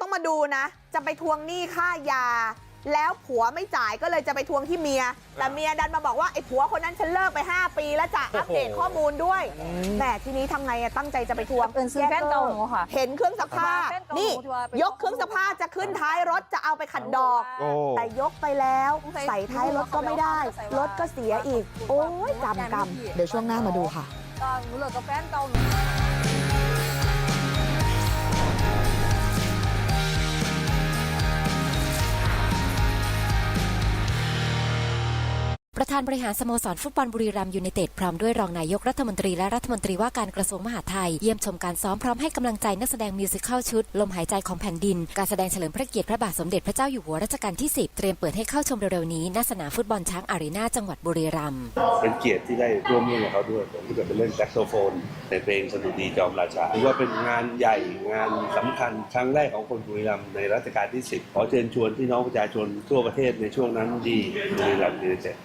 ต้องมาดูนะ จะไปทวงหนี้ค่ายา แล้วผัวไม่จ่ายก็เลยจะไปทวงที่เมีย แต่เมียดันมาบอกว่าไอ้ผัวคนนั้นฉันเลิกไป 5 ปี แล้วจะอัปเดตข้อมูลด้วยแหมทีนี้ทำไงอะตั้งใจจะไปทวงเป็นซื้อแฟนเก่าหนูค่ะ เห็นเครื่องซักผ้าแฟนเก่าหนูนี่ที่ว่าไปยกเครื่องซักผ้าจะขึ้นท้ายรถจะเอาไปขัดดอก โอ้ แต่ยกไปแล้ว ใส่ท้ายรถก็ไม่ได้ รถก็เสียอีก โอ้ยกำกำเดี๋ยวช่วงหน้ามาดูค่ะตอนหนูเลิกกับแฟนเก่าหนู ประธานบริหารสโมสรฟุตบอลบุรีรัมย์ยูไนเต็ดพร้อมด้วยรองนายกรัฐมนตรีและรัฐมนตรีว่าการกระทรวงมหาดไทย เยี่ยมชมการซ้อมพร้อมให้กำลังใจนักแสดงมิวสิควลชุด ลมหายใจของแผ่นดิน การแสดงเฉลิมพระเกียรติพระบาทสมเด็จพระเจ้าอยู่หัวรัชกาลที่ 10 เตรียมเปิดให้เข้าชมเร็วๆนี้ณสนามฟุตบอลช้างอารีนาจังหวัดบุรีรัมย์เป็นเกียรติที่ได้ร่วมเล่นกับเขาด้วยผมก็เป็นเล่นแซกโซโฟนในเพลงสดุดีจอมราชาถือว่าเป็นงานใหญ่งานสำคัญครั้งแรกของคนบุรีรัมย์ในรัชกาลที่ 10 ขอเชิญชวนพี่น้องประชาชนทั่วประเทศในช่วงนั้นดีบุรีรัมย์ยูไนเต็ด